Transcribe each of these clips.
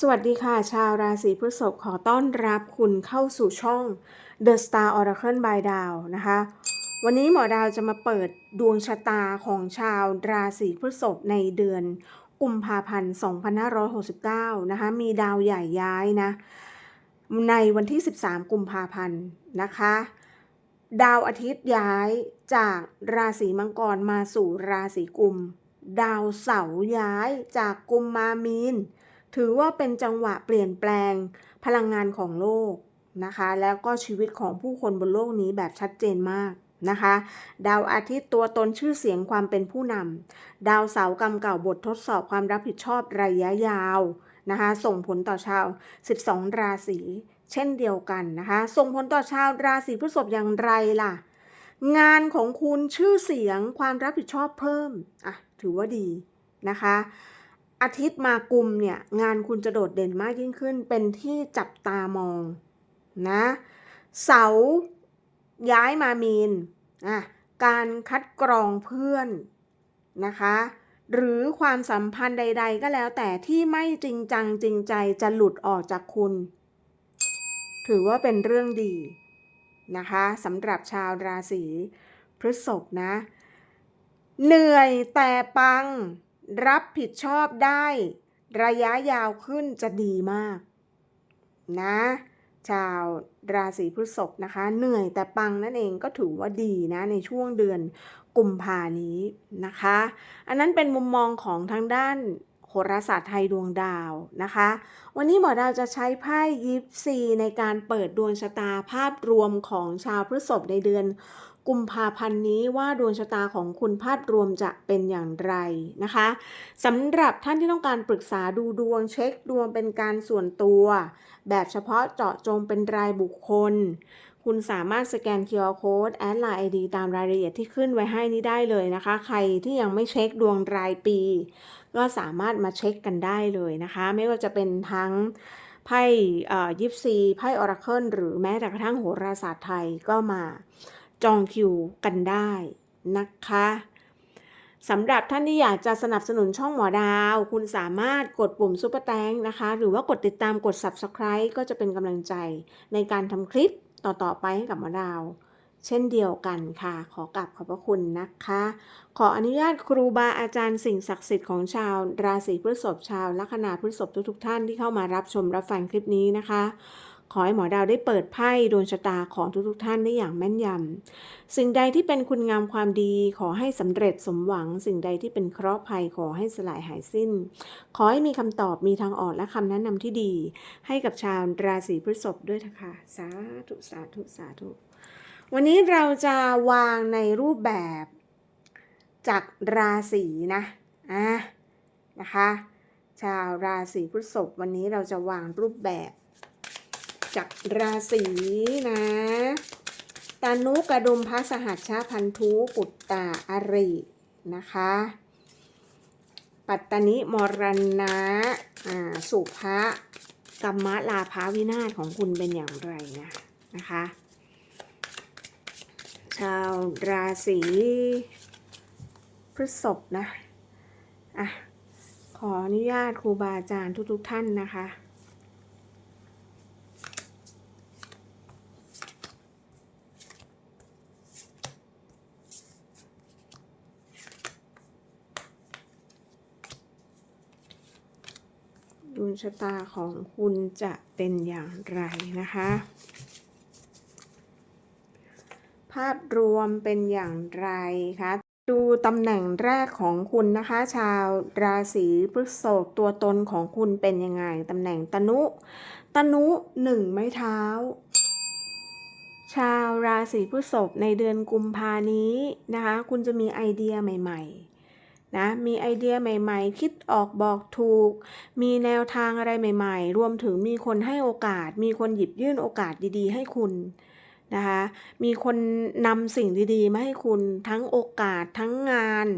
สวัสดีค่ะ ชาวราศีพฤษภขอต้อนรับคุณเข้าสู่ช่อง The Star Oracle by ดาวนะคะ วันนี้หมอดาวจะมาเปิดดวงชะตาของชาวราศีพฤษภในเดือนกุมภาพันธ์2569 นะคะ มีดาวใหญ่ย้ายนะ ในวันที่ 13 กุมภาพันธ์นะคะ ดาวอาทิตย์ย้ายจากราศีมังกรมาสู่ราศีกุม ดาวเสาร์ย้ายจากกุมมามีน ถือว่าเป็นจังหวะเปลี่ยนแปลงพลังงานของโลกนะคะ แล้วก็ชีวิตของผู้คนบนโลกนี้แบบชัดเจนมากนะคะ ดาวอาทิตย์ตัวตนชื่อเสียงความเป็นผู้นำดาวเสาร์กรรมเก่าบททดสอบความรับผิดชอบระยะยาวนะคะ ส่งผลต่อชาว 12 ราศีเช่นเดียวกันนะคะ ส่งผลต่อชาวราศีพฤษภอย่างไรล่ะ งานของคุณชื่อเสียงความรับผิดชอบเพิ่ม อะ ถือว่าดีนะคะ อาทิตย์มากุมเนี่ยงานคุณจะโดดเด่นมากยิ่งขึ้น เป็นที่จับตามองนะเสาย้ายมามีนอะการคัดกรองเพื่อนนะคะ หรือความสัมพันธ์ใด ๆ ก็แล้วแต่ที่ไม่จริงจังจริงใจจะหลุดออกจากคุณ ถือว่าเป็นเรื่องดีนะคะสำหรับชาวราศีพฤษภนะ เหนื่อยแต่ปัง รับผิดชอบได้ระยะยาวขึ้นจะดีมาก นะ ชาวราศีพฤษภนะคะ เหนื่อยแต่ปังนั่นเองก็ถือว่าดีนะ ในช่วงเดือนกุมภานี้นะคะ อันนั้นเป็นมุมมองของทางด้านโหราศาสตร์ไทยดวงดาวนะคะ วันนี้หมอดาวจะใช้ไพ่ยิปซีในการเปิดดวงชะตาภาพรวมของชาวพฤษภในเดือน กุมภาพันธ์นี้ว่าดวงชะตาของคุณภาพรวมจะเป็นอย่างไรนะคะสำหรับท่านที่ต้องการปรึกษาดูดวงเช็คดวงเป็นการส่วนตัว แบบเฉพาะเจาะจงเป็นรายบุคคล คุณสามารถสแกน QR Code แอดไลน์ ID ตามรายละเอียดที่ขึ้นไว้ให้นี้ได้เลยนะคะ ใครที่ยังไม่เช็คดวงรายปี ก็สามารถมาเช็คกันได้เลยนะคะ ไม่ว่าจะเป็นทั้งไพ่ยิปซีไพ่ออราเคิลหรือแม้แต่กระทั่งโหราศาสตร์ไทยก็มา จองคิวกันได้นะคะสำหรับท่านที่อยากจะสนับสนุนช่องหมอดาว คุณสามารถกดปุ่มซุปเปอร์แตงนะคะ หรือว่ากดติดตามกด Subscribe ก็จะเป็นกำลังใจในการทำคลิปต่อ ๆ ไปให้กับหมอดาว เช่นเดียวกันค่ะ ขอกราบขอบพระคุณนะคะ ขออนุญาตครูบาอาจารย์สิ่งศักดิ์สิทธิ์ของชาว ราศีพฤษภชาวลัคนาพฤษภทุกๆท่านที่เข้ามารับชมรับฟังคลิปนี้นะคะ ขอให้หมอดาวได้เปิดไพ่ดวงชะตาของทุกๆท่านได้อย่างแม่นยำ สิ่งใดที่เป็นคุณงามความดี ขอให้สำเร็จสมหวัง สิ่งใดที่เป็นเคราะห์ภัยขอให้สลายหายสิ้น ขอให้มีคำตอบมีทางออกและคำแนะนำที่ดี ให้กับชาวราศีพฤษภด้วยนะคะสาธุสาธุสาธุวันนี้เราจะวางในรูปแบบจากราศีนะอะนะคะ ชาวราศีพฤษภวันนี้เราจะวางรูปแบบ จากราศีนะ ตานุกระดุมพระสหัสชาพันธุปุตตาอรินะคะ ปัตตนิมรณะอ่าสุภะกรรมะลาภาวินาศของคุณเป็นอย่างไรนะนะคะ ชาวราศีพฤษภนะ อะ ขออนุญาตครูบาอาจารย์ทุกๆท่านนะคะ ชะตาของคุณจะเป็นอย่างไรนะคะ ภาพรวมเป็นอย่างไรคะดูตำแหน่งแรกของคุณนะคะ ชาวราศีพฤษภตัวตนของคุณเป็นยังไงตำแหน่งตนุตนุหนึ่งไม้เท้า ชาวราศีพฤษภในเดือนกุมภานี้นะคะ คุณจะมีไอเดียใหม่ ๆ นะมีไอเดียใหม่ ๆ คิดออกบอกถูก มีแนวทางอะไรใหม่ ๆ รวมถึงมีคนให้โอกาส มีคนหยิบยื่นโอกาสดีๆ ให้คุณนะคะมีคนนำสิ่งดีๆ มาให้คุณทั้งโอกาสทั้งงาน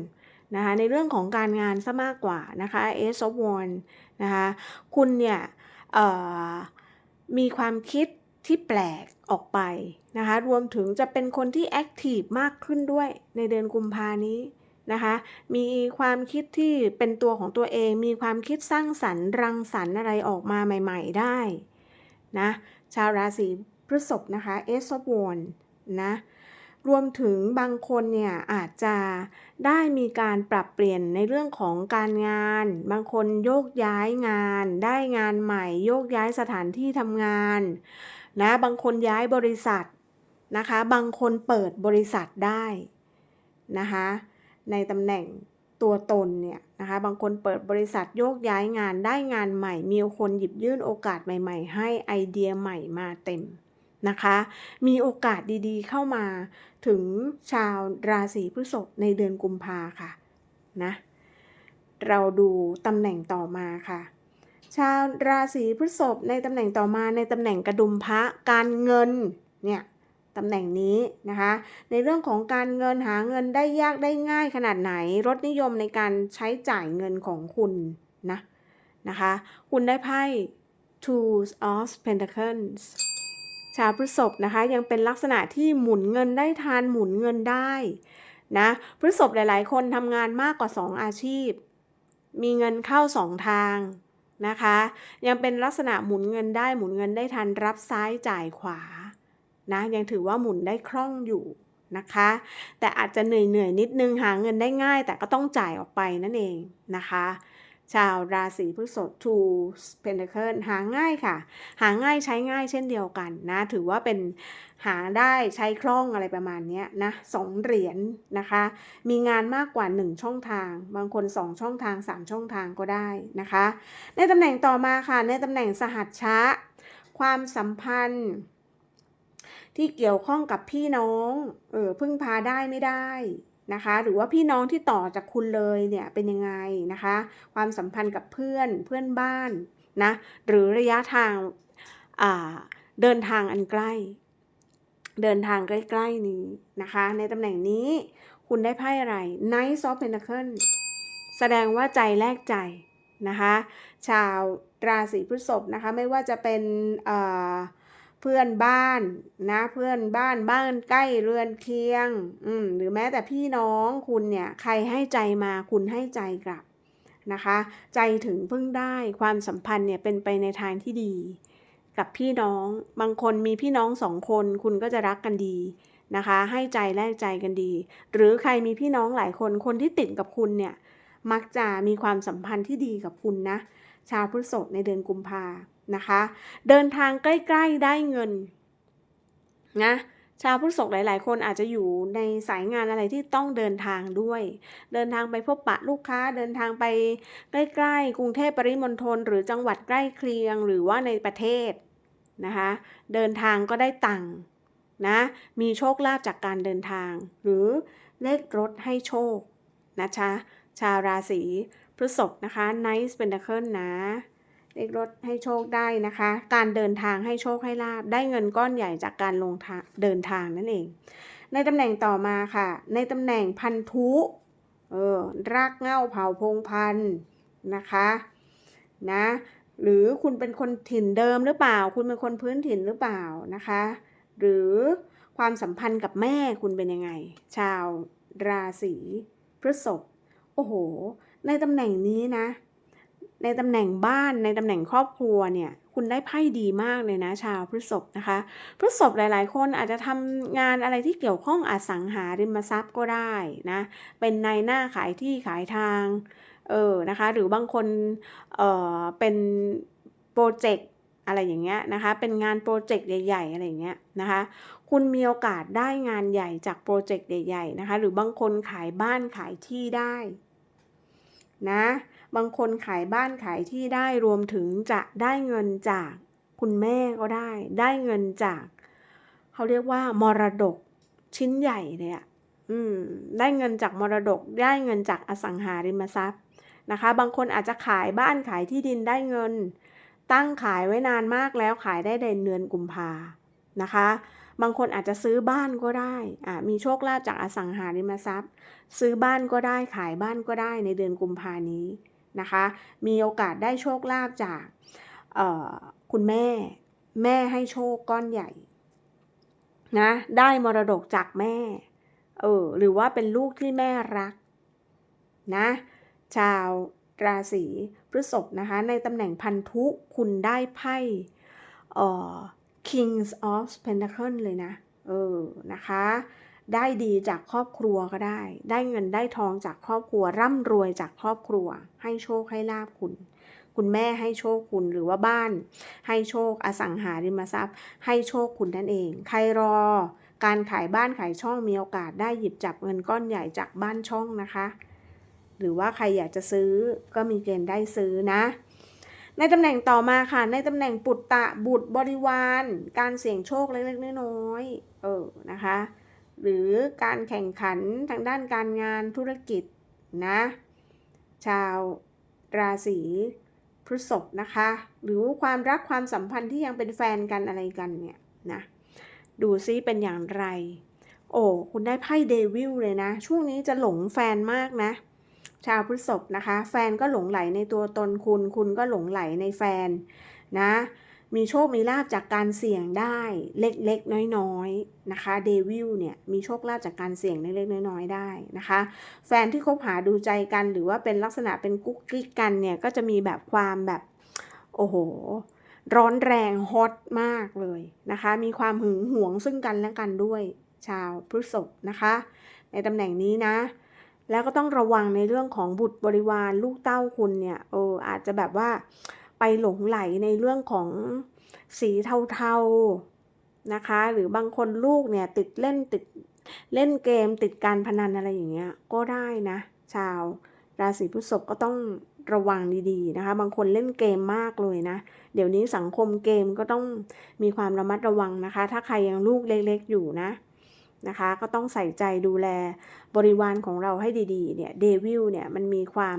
นะคะในเรื่องของการงานซะมากกว่านะคะ a c e of Wands นะคะคุณเนี่ยมีความคิดที่แปลกออกไปนะคะรวมถึงจะเป็นคนที่แอคทีฟมากขึ้นด้วยในเดือนกุมภานี้ นะคะ มีความคิดที่เป็นตัวของตัวเอง มีความคิดสร้างสรรค์รังสรรค์อะไรออกมาใหม่ ๆ ได้นะชาวราศีพฤษภนะคะ Ace of Wands นะรวมถึงบางคนเนี่ยอาจจะได้มีการปรับเปลี่ยนในเรื่องของการงาน บางคนโยกย้ายงาน ได้งานใหม่ โยกย้ายสถานที่ทำงานนะบางคนย้ายบริษัทนะคะ บางคนเปิดบริษัทได้นะคะ ในตำแหน่งตัวตนเนี่ยนะคะบางคนเปิดบริษัทโยกย้ายงานได้งานใหม่ มีคนหยิบยื่นโอกาสใหม่ ๆ ให้ไอเดียใหม่มาเต็มนะคะ มีโอกาสดีๆเข้ามาถึงชาวราศีพฤษภในเดือนกุมภาค่ะนะเราดูตำแหน่งต่อมาค่ะ ชาวราศีพฤษภในตำแหน่งต่อมาในตำแหน่งกระดุมพระการเงินเนี่ย ตำแหน่งนี้นะคะ ในเรื่องของการเงินหาเงินได้ยากได้ง่ายขนาดไหน รสนิยมในการใช้จ่ายเงินของคุณนะนะคะ คุณได้ไพ่ two of pentacles ชาวพฤษภนะคะยังเป็นลักษณะที่หมุนเงินได้ทานหมุนเงินได้นะพฤษภหลาย ๆ คนทำงานมากกว่า 2 อาชีพ มีเงินเข้า 2 ทางนะคะ ยังเป็นลักษณะหมุนเงินได้หมุนเงินได้ทันรับซ้ายจ่ายขวา นะยังถือว่าหมุนได้คล่องอยู่นะคะ แต่อาจจะเหนื่อยเหนื่อยนิดนึงหาเงินได้ง่าย แต่ก็ต้องจ่ายออกไปนั่นเองนะคะ ชาวราศีพฤษภ two pentacle หาง่ายค่ะ หาง่ายใช้ง่ายเช่นเดียวกันนะ ถือว่าเป็นหาได้ใช้คล่องอะไรประมาณนี้นะสองเหรียญนนะคะ มีงานมากกว่า 1 ช่องทาง บางคน 2 ช่องทาง 3 ช่องทางก็ได้นะคะ ในตำแหน่งต่อมาค่ะ ในตำแหน่งสหัชชะ ความสัมพันธ์ ที่เกี่ยวข้องกับพี่น้อง เออพึ่งพาได้ไม่ได้นะคะ หรือว่าพี่น้องที่ต่อจากคุณเลยเนี่ยเป็นยังไงนะคะ ความสัมพันธ์กับเพื่อนเพื่อนบ้านนะหรือระยะทางเดินทางอันใกล้ เดินทางใกล้ ๆ นี้นะคะ ในตำแหน่งนี้คุณได้ไพ่อะไร Knight of Pentacles แสดงว่าใจแลกใจนะคะ ชาวราศีพฤษภนะคะ ไม่ว่าจะเป็นเเพื่อนบ้านนะเพื่อนบ้านบ้านใกล้เรือนเคียง อืมหรือแม้แต่พี่น้องคุณเนี่ยใครให้ใจมาคุณให้ใจกลับนะคะ ใจถึงพึ่งได้ความสัมพันธ์เนี่ยเป็นไปในทางที่ดี กับพี่น้องบางคนมีพี่น้องสองคนคุณก็จะรักกันดีนะคะ ให้ใจแลกใจกันดี หรือใครมีพี่น้องหลายคนคนที่ติดกับคุณเนี่ยมักจะมีความสัมพันธ์ที่ดีกับคุณนะ ชาวพฤษภในเดือนกุมภาน นะคะ เดินทางใกล้ ๆได้เงินนะชาวพฤษภหลาย ๆ คนอาจจะอยู่ในสายงานอะไรที่ต้องเดินทางด้วย เดินทางไปพบปะลูกค้า เดินทางไปใกล้ ๆ กรุงเทพปริมณฑลหรือจังหวัดใกล้เคียงหรือว่าในประเทศนะคะ เดินทางก็ได้ตังค์นะ มีโชคลาภจากการเดินทาง หรือเลขรถให้โชคนะคะชาวราศีพฤษภนะคะ Nice Pentacle นะ เลขรถให้โชคได้นะคะ การเดินทางให้โชคให้ลาบได้เงินก้อนใหญ่จากการลงทางเดินทางนั่นเอง ในตำแหน่งต่อมาค่ะ ในตำแหน่งพันธุเออรากเง่าเผาพงพันนะคะนะหรือคุณเป็นคนถิ่นเดิมหรือเปล่า คุณเป็นคนพื้นถิ่นหรือเปล่านะคะ หรือความสัมพันธ์กับแม่คุณเป็นยังไง ชาวราศีพฤษภโอ้โห ในตำแหน่งนี้นะ ในตำแหน่งบ้านในตำแหน่งครอบครัวเนี่ยคุณได้ไพ่ดีมากเลยนะชาวพฤษภนะคะพฤษภหลาย ๆ คนอาจจะทำงานอะไรที่เกี่ยวข้องอสังหาริมทรัพย์ก็ได้นะเป็นนายหน้าขายที่ขายทางเออนะคะหรือบางคนเออเป็นโปรเจกต์อะไรอย่างเงี้ยนะคะเป็นงานโปรเจกต์ใหญ่ ๆ อะไรอย่างเงี้ยนะคะคุณมีโอกาสได้งานใหญ่จากโปรเจกต์ใหญ่ ๆ นะคะหรือบางคนขายบ้านขายที่ได้นะ บางคนขายบ้านขายที่ได้รวมถึงจะได้เงินจากคุณแม่ก็ได้ ได้เงินจาก เขาเรียกว่ามรดกชิ้นใหญ่เลยอะอืม ได้เงินจากมรดก ได้เงินจากอสังหาริมทรัพย์นะคะ บางคนอาจจะขายบ้านขายที่ดินได้เงิน ตั้งขายไว้นานมากแล้วขายได้ในเดือนกุมภานะคะ บางคนอาจจะซื้อบ้านก็ได้อ่ามีโชคลาภจากอสังหาริมทรัพย์ ซื้อบ้านก็ได้ขายบ้านก็ได้ในเดือนกุมภานี้ นะคะ มีโอกาสได้โชคลาภจากคุณแม่ แม่ให้โชคก้อนใหญ่นะได้มรดกจากแม่ เออหรือว่าเป็นลูกที่แม่รักนะชาวราศีพฤษภนะคะ ในตำแหน่งพันธุคุณได้ไพ่เอ่อ Kings of Pentacle เลยนะ เออ นะคะ ได้ดีจากครอบครัวก็ได้ ได้เงินได้ทองจากครอบครัว ร่ำรวยจากครอบครัว ให้โชคให้ลาบคุณ คุณแม่ให้โชคคุณหรือว่าบ้าน ให้โชคอสังหาริมทรัพย์ ให้โชคคุณนั่นเอง ใครรอ การขายบ้านขายช่องมีโอกาสได้หยิบจับเงินก้อนใหญ่จากบ้านช่องนะคะ หรือว่าใครอยากจะซื้อก็มีเกณฑ์ได้ซื้อนะในตำแหน่งต่อมาค่ะ ในตำแหน่งปุตตะบุตรบริวาร การเสี่ยงโชคเล็กๆน้อยๆเออนะคะ หรือการแข่งขันทางด้านการงานธุรกิจนะชาวราศีพฤษภนะคะ หรือความรักความสัมพันธ์ที่ยังเป็นแฟนกันอะไรกันเนี่ยนะดูซิเป็นอย่างไร โอ้คุณได้ไพ่เดวิลเลยนะ ช่วงนี้จะหลงแฟนมากนะ ชาวพฤษภนะคะ แฟนก็หลงไหลในตัวตนคุณ คุณก็หลงไหลในแฟนนะ มีโชคมีลาบจากการเสี่ยงได้เล็กๆ น้อยๆนะคะเดวิลเนี่ยมีโชคลาภจากการเสี่ยงเล็กๆน้อยๆได้นะคะ แฟนที่คบหาดูใจกันหรือว่าเป็นลักษณะเป็นกุ๊กกิ๊กกันเนี่ยก็จะมีแบบความแบบโอ้โหร้อนแรงฮอตมากเลยนะคะ มีความหึงหวงซึ่งกันและกันด้วยชาวพฤษภนะคะ ในตำแหน่งนี้นะ แล้วก็ต้องระวังในเรื่องของบุตรบริวารลูกเต้าคุณเนี่ยเอออาจจะแบบว่า ไปหลงไหลในเรื่องของสีเทาๆนะคะ หรือบางคนลูกเนี่ยติดเล่นติดเล่นเกมติดการพนันอะไรอย่างเงี้ยก็ได้นะ ชาวราศีพฤษภก็ต้องระวังดีๆนะคะ บางคนเล่นเกมมากเลยนะ เดี๋ยวนี้สังคมเกมก็ต้องมีความระมัดระวังนะคะ ถ้าใครยังลูกเล็กๆอยู่นะนะคะ ก็ต้องใส่ใจดูแลบริวารของเราให้ดีๆเนี่ยเดวิลเนี่ยมันมีความ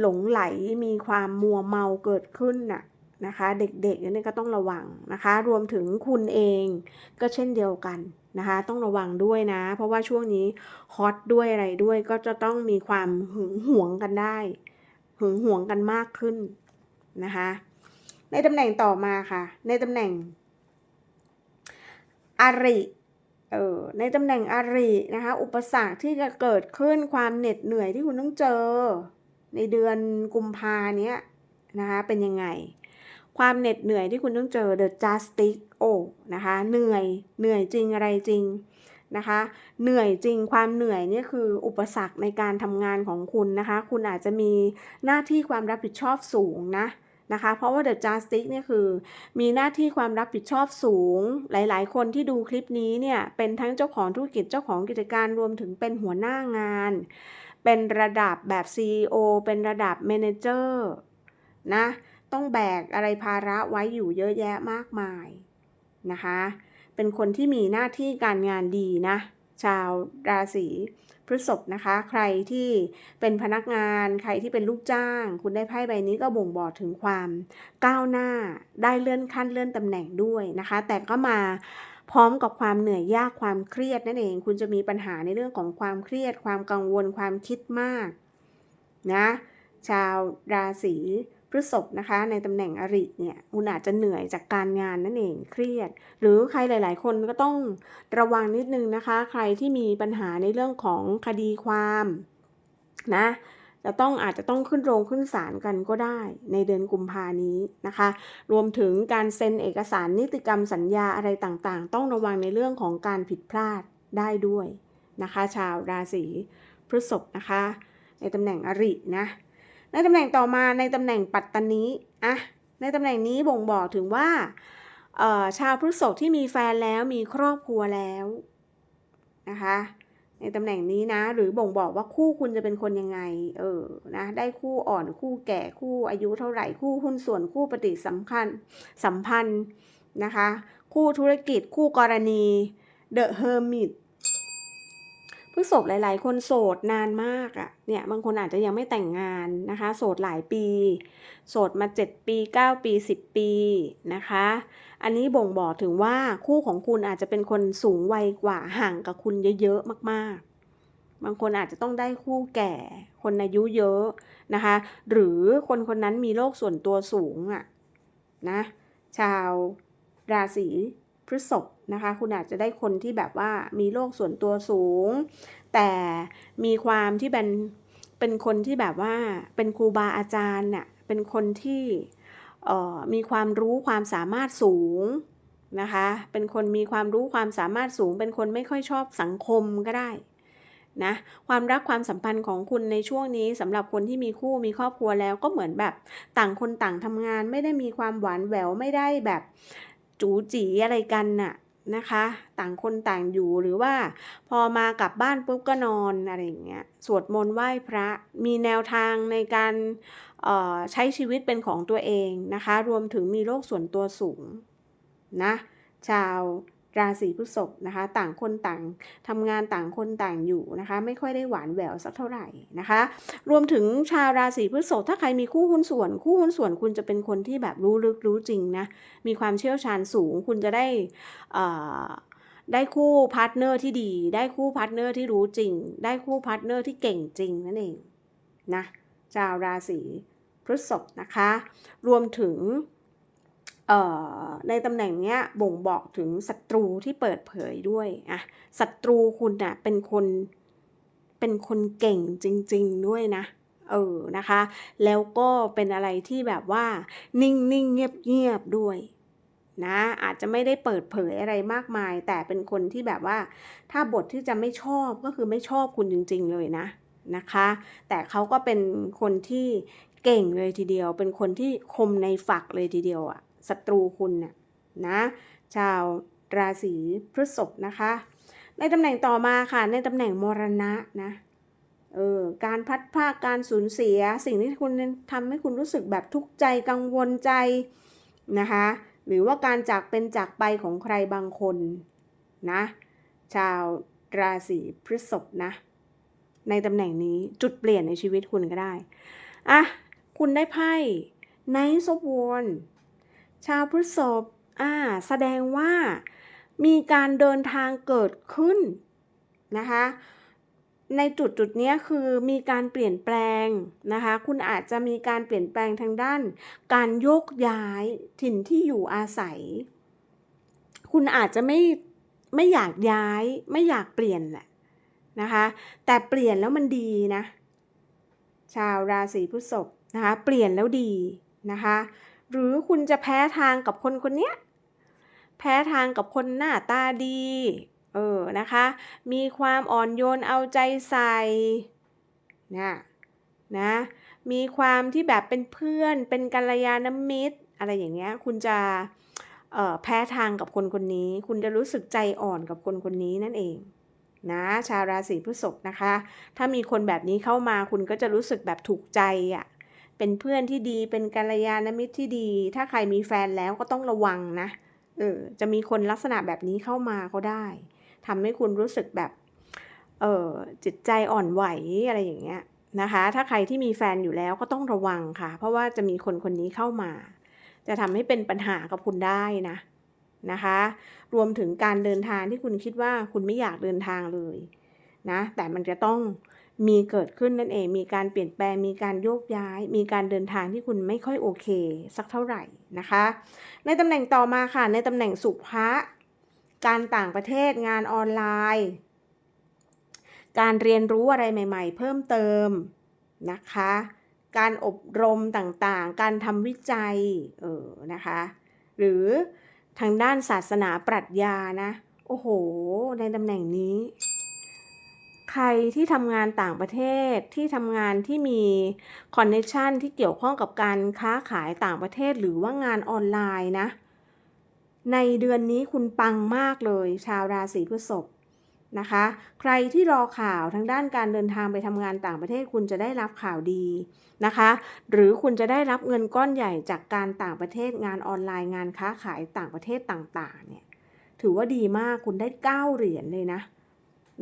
หลงไหลมีความมัวเมาเกิดขึ้นน่ะนะคะ เด็กๆนี่ก็ต้องระวังนะคะ รวมถึงคุณเองก็เช่นเดียวกันนะคะ ต้องระวังด้วยนะ เพราะว่าช่วงนี้ฮอตด้วยอะไรด้วยก็จะต้องมีความหึงหวงกันได้ หึงหวงกันมากขึ้นนะคะ ในตำแหน่งต่อมาค่ะ ในตำแหน่งอาริเออในตำแหน่งอารินะคะ อุปสรรคที่จะเกิดขึ้นความเหน็ดเหนื่อยที่คุณต้องเจอ ในเดือนกุมภาเนี้ยนะคะเป็นยังไง ความเหน็ดเหนื่อยที่คุณต้องเจอ The Justice โอ้นะคะเหนื่อยเหนื่อยจริงอะไรจริงนะคะเหนื่อยจริงความเหนื่อยนี่คืออุปสรรคในการทำงานของคุณนะคะ คุณอาจจะมีหน้าที่ความรับผิดชอบสูงนะนะคะเพราะว่า The Justice เนี่ยคือ มีหน้าที่ความรับผิดชอบสูง หลาย ๆ คนที่ดูคลิปนี้เนี่ยเป็นทั้งเจ้าของธุรกิจเจ้าของกิจการรวมถึงเป็นหัวหน้างาน เป็นระดับแบบ CEO เป็นระดับ Manager นะ ต้องแบกอะไรภาระไว้อยู่เยอะแยะมากมายนะคะ เป็นคนที่มีหน้าที่การงานดีนะ ชาวราศีพฤษภนะคะ ใครที่เป็นพนักงาน ใครที่เป็นลูกจ้าง คุณได้ไพ่ใบนี้ก็บ่งบอกถึงความก้าวหน้า ได้เลื่อนขั้นเลื่อนตำแหน่งด้วยนะคะ แต่ก็มา พร้อมกับความเหนื่อยยากความเครียดนั่นเอง คุณจะมีปัญหาในเรื่องของความเครียด ความกังวลความคิดมากนะชาวราศีพฤษภนะคะ ในตำแหน่งอริเนี่ยคุณอาจจะเหนื่อยจากการงานนั่นเองเครียด หรือใครหลาย ๆ คนก็ต้องระวังนิดนึงนะคะ ใครที่มีปัญหาในเรื่องของคดีความนะ จะต้องอาจจะต้องขึ้นโรงขึ้นศาลกันก็ได้ในเดือนกุมภานี้นะคะ รวมถึงการเซ็นเอกสารนิติกรรมสัญญาอะไรต่างๆ ต้องระวังในเรื่องของการผิดพลาดได้ด้วยนะคะ ชาวราศีพฤษภนะคะ ในตำแหน่งอรินะ ในตำแหน่งต่อมาในตำแหน่งปัตตานีอะในตำแหน่งนี้บ่งบอกถึงว่าชาวพฤษภที่มีแฟนแล้วมีครอบครัวแล้วนะคะ ในตำแหน่งนี้นะ หรือบ่งบอกว่าคู่คุณจะเป็นคนยังไง เออนะได้คู่อ่อนคู่แก่คู่อายุเท่าไหร่คู่หุ้นส่วนคู่ปฏิสัมพันธ์สัมพันธ์นะคะ คู่ธุรกิจคู่กรณีเดอะเฮอร์มิต พฤษภหลาย ๆ คนโสดนานมากอะ่ะ เนี่ยบางคนอาจจะยังไม่แต่งงานนะคะ โสดหลายปี โสดมา 7 ปี 9 ปี 10 ปีนะคะ อันนี้บ่งบอกถึงว่าคู่ของคุณอาจจะเป็นคนสูงวัยกว่าห่างกับคุณเยอะ ๆ มาก ๆ บางคนอาจจะต้องได้คู่แก่ คนอายุเยอะนะคะ หรือคนคนนั้นมีโรคส่วนตัวสูงอะ่ะนะ ชาวราศีพฤษภ นะคะ คุณอาจจะได้คนที่แบบว่ามีโรคส่วนตัวสูง แต่มีความที่เป็นเป็นคนที่แบบว่าเป็นครูบาอาจารย์น่ะเป็นคนที่มีความรู้ความสามารถสูงนะคะ เป็นคนมีความรู้ความสามารถสูง เป็นคนไม่ค่อยชอบสังคมก็ได้นะความรักความสัมพันธ์ของคุณในช่วงนี้สำหรับคนที่มีคู่มีครอบครัวแล้วก็เหมือนแบบต่างคนต่างทำงาน ไม่ได้มีความหวานแหววไม่ได้แบบจูจีอะไรกันน่ะ นะคะ ต่างคนต่างอยู่หรือว่า พอมากลับบ้านปุ๊บก็นอนอะไรอย่างเงี้ยสวดมนต์ไหว้พระมีแนวทางในการใช้ชีวิตเป็นของตัวเองนะคะ รวมถึงมีโลกส่วนตัวสูงนะ ชาว ราศีพฤษภนะคะ ต่างคนต่างทำงานต่างคนต่างอยู่นะคะ ไม่ค่อยได้หวานแหววสักเท่าไหร่นะคะ รวมถึงชาวราศีพฤษภถ้าใครมีคู่หุ้นส่วน คู่หุ้นส่วนคุณจะเป็นคนที่แบบรู้ลึกรู้จริงนะมีความเชี่ยวชาญสูง คุณจะได้ได้คู่พาร์ทเนอร์ที่ดี ได้คู่พาร์ทเนอร์ที่รู้จริง ได้คู่พาร์ทเนอร์ที่เก่งจริงนั่นเองนะชาวราศีพฤษภนะคะ รวมถึง ในตำแหน่งนี้บ่งบอกถึงศัตรูที่เปิดเผยด้วยอะศัตรูคุณนะ่ะเป็นคนเป็นคนเก่งจริง ๆ ด้วยนะ เออนะคะ แล้วก็เป็นอะไรที่แบบว่า นิ่งๆ เงียบๆ ด้วยนะอาจจะไม่ได้เปิดเผยอะไรมากมาย แต่เป็นคนที่แบบว่า ถ้าบทที่จะไม่ชอบก็คือไม่ชอบคุณจริง ๆ เลยนะนะคะ แต่เขาก็เป็นคนที่เก่งเลยทีเดียว เป็นคนที่คมในฝักเลยทีเดียวอะ ศัตรูคุณเนี่ยนะชาวราศีพฤษภนะคะ ในตำแหน่งต่อมาค่ะ ในตำแหน่งมรณะนะเออการพัดภาคการสูญเสีย สิ่งที่คุณทำให้คุณรู้สึกแบบทุกข์ใจกังวลใจนะคะ หรือว่าการจากเป็นจากไปของใครบางคนนะชาวราศีพฤษภนะในตำแหน่งนี้จุดเปลี่ยนในชีวิตคุณก็ได้ อะ คุณได้ไพ่ Knight of Wands ชาวพฤษภอ่าแสดงว่ามีการเดินทางเกิดขึ้นนะคะในจุดจุดนี้คือมีการเปลี่ยนแปลงนะคะคุณอาจจะมีการเปลี่ยนแปลงทางด้าน การโยกย้ายถิ่นที่อยู่อาศัย คุณอาจจะไม่ไม่อยากย้ายไม่อยากเปลี่ยนแหละนะคะแต่เปลี่ยนแล้วมันดีนะ ชาวราศีพฤษภนะคะเปลี่ยนแล้วดีนะคะ หรือคุณจะแพ้ทางกับคนคนนี้แพ้ทางกับคนหน้าตาดี เออ นะคะ มีความอ่อนโยนเอาใจใส่นะนะ มีความที่แบบเป็นเพื่อน เป็นกัลยาณมิตร อะไรอย่างเงี้ย คุณจะแพ้ทางกับคนคนนี้ คุณจะรู้สึกใจอ่อนกับคนคนนี้นั่นเองนะชาวราศีพฤษภนะคะ ถ้ามีคนแบบนี้เข้ามาคุณก็จะรู้สึกแบบถูกใจอะ่ะ เป็นเพื่อนที่ดีเป็นกัลยาณมิตรที่ดี ถ้าใครมีแฟนแล้วก็ต้องระวังนะเออจะมีคนลักษณะแบบนี้เข้ามาก็ได้ทำให้คุณรู้สึกแบบเออจิตใจอ่อนไหวอะไรอย่างเงี้ยนะคะ ถ้าใครที่มีแฟนอยู่แล้วก็ต้องระวังค่ะ เพราะว่าจะมีคนคนนี้เข้ามา จะทำให้เป็นปัญหากับคุณได้นะนะคะ รวมถึงการเดินทางที่คุณคิดว่าคุณไม่อยากเดินทางเลยนะ แต่มันจะต้อง มีเกิดขึ้นนั่นเอง มีการเปลี่ยนแปลง มีการโยกย้าย มีการเดินทางที่คุณไม่ค่อยโอเค สักเท่าไหร่นะคะ ในตำแหน่งต่อมาค่ะ ในตำแหน่งสุภะการต่างประเทศงานออนไลน์ การเรียนรู้อะไรใหม่ ๆ เพิ่มเติมนะคะ การอบรมต่างๆ การทำวิจัยเออนะคะ หรือทางด้านศาสนาปรัชญานะ โอ้โห ในตำแหน่งนี้ ใครที่ทำงานต่างประเทศที่ทำงานที่มีคอนเนคชันที่เกี่ยวข้องกับการค้าขายต่างประเทศหรือว่างานออนไลน์นะ ในเดือนนี้คุณปังมากเลย ชาวราศีพฤษภนะคะ ใครที่รอข่าวทางด้านการเดินทางไปทำงานต่างประเทศคุณจะได้รับข่าวดีนะคะ หรือคุณจะได้รับเงินก้อนใหญ่จากการต่างประเทศงานออนไลน์งานค้าขายต่างประเทศต่างๆเนี่ยถือว่าดีมากคุณได้ 9 เหรียญเลยนะ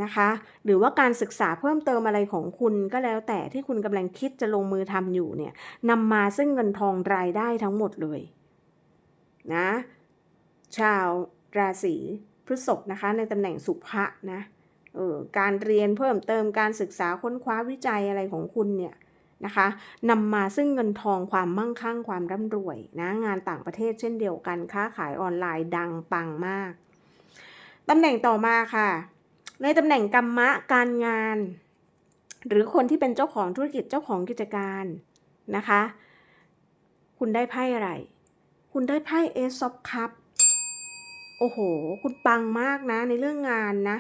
นะคะ หรือว่าการศึกษาเพิ่มเติมอะไรของคุณก็แล้วแต่ที่คุณกำลังคิดจะลงมือทำอยู่เนี่ยนำมาซึ่งเงินทองรายได้ทั้งหมดเลยนะชาวราศีพฤษภนะคะ ในตำแหน่งสุภะนะเออการเรียนเพิ่มเติมการศึกษาค้นคว้าวิจัยอะไรของคุณเนี่ยนะคะนำมาซึ่งเงินทองความมั่งคั่งความร่ำรวยนะงานต่างประเทศเช่นเดียวกันค้าขายออนไลน์ดังปังมากตำแหน่งต่อมาค่ะ ในตำแหน่งกรรมะการงาน หรือคนที่เป็นเจ้าของธุรกิจเจ้าของกิจการนะคะ คุณได้ไพ่อะไร คุณได้ไพ่เอซอฟคัพโอ้โห คุณปังมากนะในเรื่องงานนะ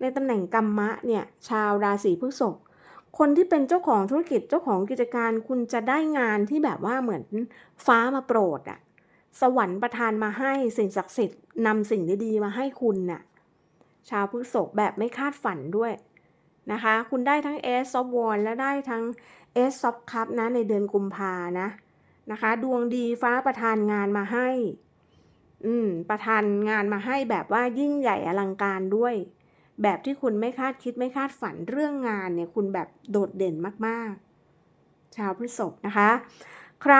ในตำแหน่งกรรมะเนี่ยชาวราศีพฤษภคนที่เป็นเจ้าของธุรกิจเจ้าของกิจการ คุณจะได้งานที่แบบว่าเหมือนฟ้ามาโปรดอะสวรรค์ประทานมาให้สิ่งศักดิ์สิทธิ์นำสิ่งดีๆมาให้คุณน่ะ ชาวพฤษภแบบไม่คาดฝันด้วยนะคะ คุณได้ทั้ง a อ of w a n d และได้ทั้ง a อ of cup นะในเดือนกุมภานะนะคะ ดวงดีฟ้าประทานงานมาให้ อืม ประทานงานมาให้แบบว่ายิ่งใหญ่อลังการด้วย แบบที่คุณไม่คาดคิดไม่คาดฝันเรื่องงานเนี่ยคุณแบบโดดเด่นมากๆ ชาวพฤษภนะคะ ใคร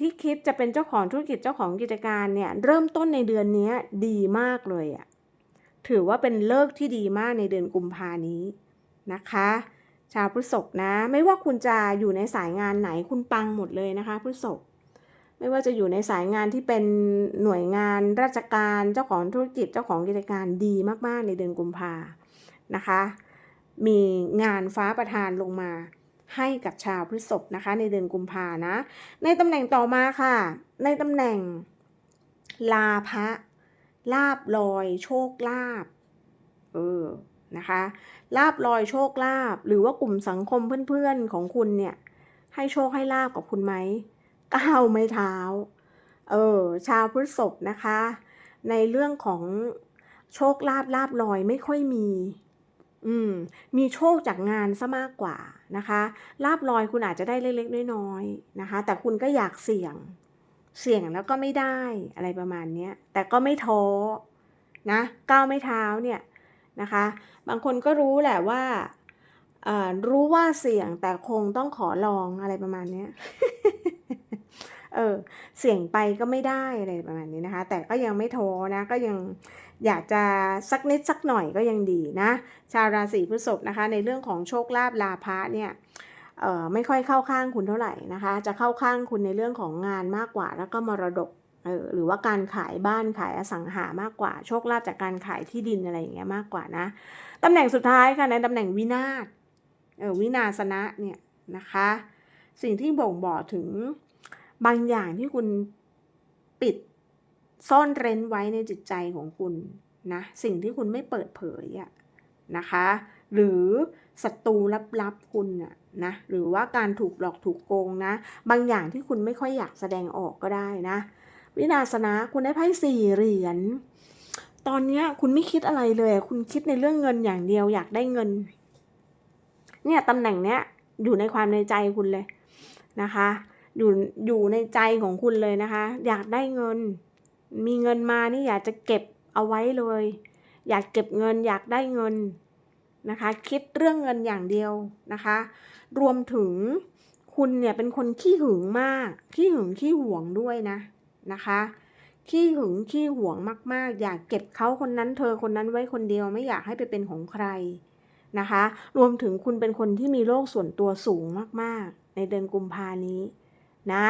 ที่คิดจะเป็นเจ้าของธุรกิจเจ้าของกิจการเนี่ย เริ่มต้นในเดือนนี้ดีมากเลยอะ ถือว่าเป็นเลิกที่ดีมากในเดือนกุมภานี้นะคะ ชาวพฤษภนะ ไม่ว่าคุณจะอยู่ในสายงานไหนคุณปังหมดเลยนะคะพฤษภไม่ว่าจะอยู่ในสายงานที่เป็นหน่วยงานราชการเจ้าของธุรกิจเจ้าของกิจการดีมากๆในเดือนกุมภานะคะ มีงานฟ้าประทานลงมาให้กับชาวพฤษภนะคะ ในเดือนกุมภานะ ในตำแหน่งต่อมาค่ะ ในตำแหน่งลาภะ ลาบลอยโชคลาบเออนะคะลาบลอยโชคลาบหรือว่ากลุ่มสังคมเพื่อนๆของคุณเนี่ยให้โชคให้ลาบกับคุณไหมก้าวไม่เท้าเออชาวพฤษภนะคะ ในเรื่องของโชคลาบลาบลอยไม่ค่อยมีอืมมีโชคจากงานซะมากกว่านะคะลาบลอยคุณอาจจะได้เล็กๆน้อยๆนะคะ แต่คุณก็อยากเสี่ยง เสี่ยงแล้วก็ไม่ได้อะไรประมาณนี้แต่ก็ไม่ท้อนะก้าวไม่เท้าเนี่ยนะคะ บางคนก็รู้แหละว่ารู้ว่าเสี่ยงแต่คงต้องขอลองอะไรประมาณนี้เออเสี่ยงไปก็ไม่ได้อะไรประมาณนี้นะคะ แต่ก็ยังไม่ท้อนะก็ยังอยากจะสักนิดสักหน่อยก็ยังดีนะ ชาวราศีพฤษภนะคะ ในเรื่องของโชคลาภลาภะเนี่ย ไม่ค่อยเข้าข้างคุณเท่าไหร่นะคะ จะเข้าข้างคุณในเรื่องของงานมากกว่า แล้วก็มรดกเออหรือว่าการขายบ้านขายอสังหามากกว่า โชคลาภจากการขายที่ดินอะไรอย่างเงี้ยมากกว่านะตำแหน่งสุดท้ายค่ะในตำแหน่งวินาศเออวินาศนะเนี่ยนะคะ สิ่งที่บ่งบอกถึงบางอย่างที่คุณปิดซ่อนเร้นไว้ในจิตใจของคุณนะสิ่งที่คุณไม่เปิดเผยอะนะคะ หรือ ศัตรูลับๆคุณอะนะหรือว่าการถูกหลอกถูกโกงนะ บางอย่างที่คุณไม่ค่อยอยากแสดงออกก็ได้นะ วินาศนะคุณได้ไพ่สี่เหรียญตอนนี้คุณไม่คิดอะไรเลย คุณคิดในเรื่องเงินอย่างเดียวอยากได้เงิน เนี่ยตำแหน่งเนี้ยอยู่ในความในใจคุณเลยนะคะ อยู่อยู่ในใจของคุณเลยนะคะ อยากได้เงิน มีเงินมานี่อยากจะเก็บเอาไว้เลย อยากเก็บเงิน อยากได้เงิน นะคะ คิดเรื่องเงินอย่างเดียวนะคะ รวมถึงคุณเนี่ยเป็นคนขี้หึงมาก ขี้หึงขี้หวงด้วยนะนะคะขี้หึงขี้หวงมาก ๆ อยากเก็บเขาคนนั้นเธอคนนั้นไว้คนเดียวไม่อยากให้ไปเป็นของใครนะคะ รวมถึงคุณเป็นคนที่มีโลกส่วนตัวสูงมาก ๆ ในเดือนกุมภานี้นะ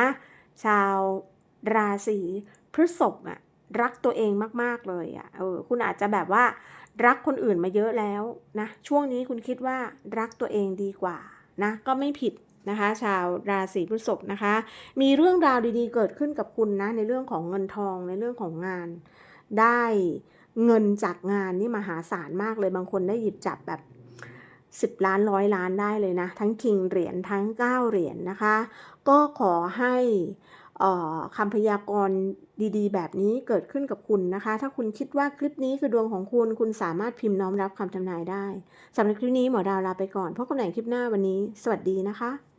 ชาวราศีพฤษภอะรักตัวเองมาก ๆ เลยอะเออคุณอาจจะแบบว่า รักคนอื่นมาเยอะแล้วนะช่วงนี้คุณคิดว่ารักตัวเองดีกว่านะก็ไม่ผิดนะคะ ชาวราศีพฤษภนะคะ มีเรื่องราวดีๆ เกิดขึ้นกับคุณนะในเรื่องของเงินทองในเรื่องของงาน ได้เงินจากงานนี่มหาศาลมากเลยบางคนได้หยิบจับแบบ 10 ล้านร้อยล้านได้เลยนะ ทั้งคิงเหรียญทั้ง 9 เหรียญนนะคะ ก็ขอให้ คำพยากรณ์ดีๆ แบบนี้เกิดขึ้นกับคุณนะคะ ถ้าคุณคิดว่าคลิปนี้คือดวงของคุณ คุณสามารถพิมพ์น้อมรับคำทำนายได้สำหรับคลิปนี้หมอดาวลาไปก่อนพบกันใหม่คลิปหน้าวันนี้ สวัสดีนะคะ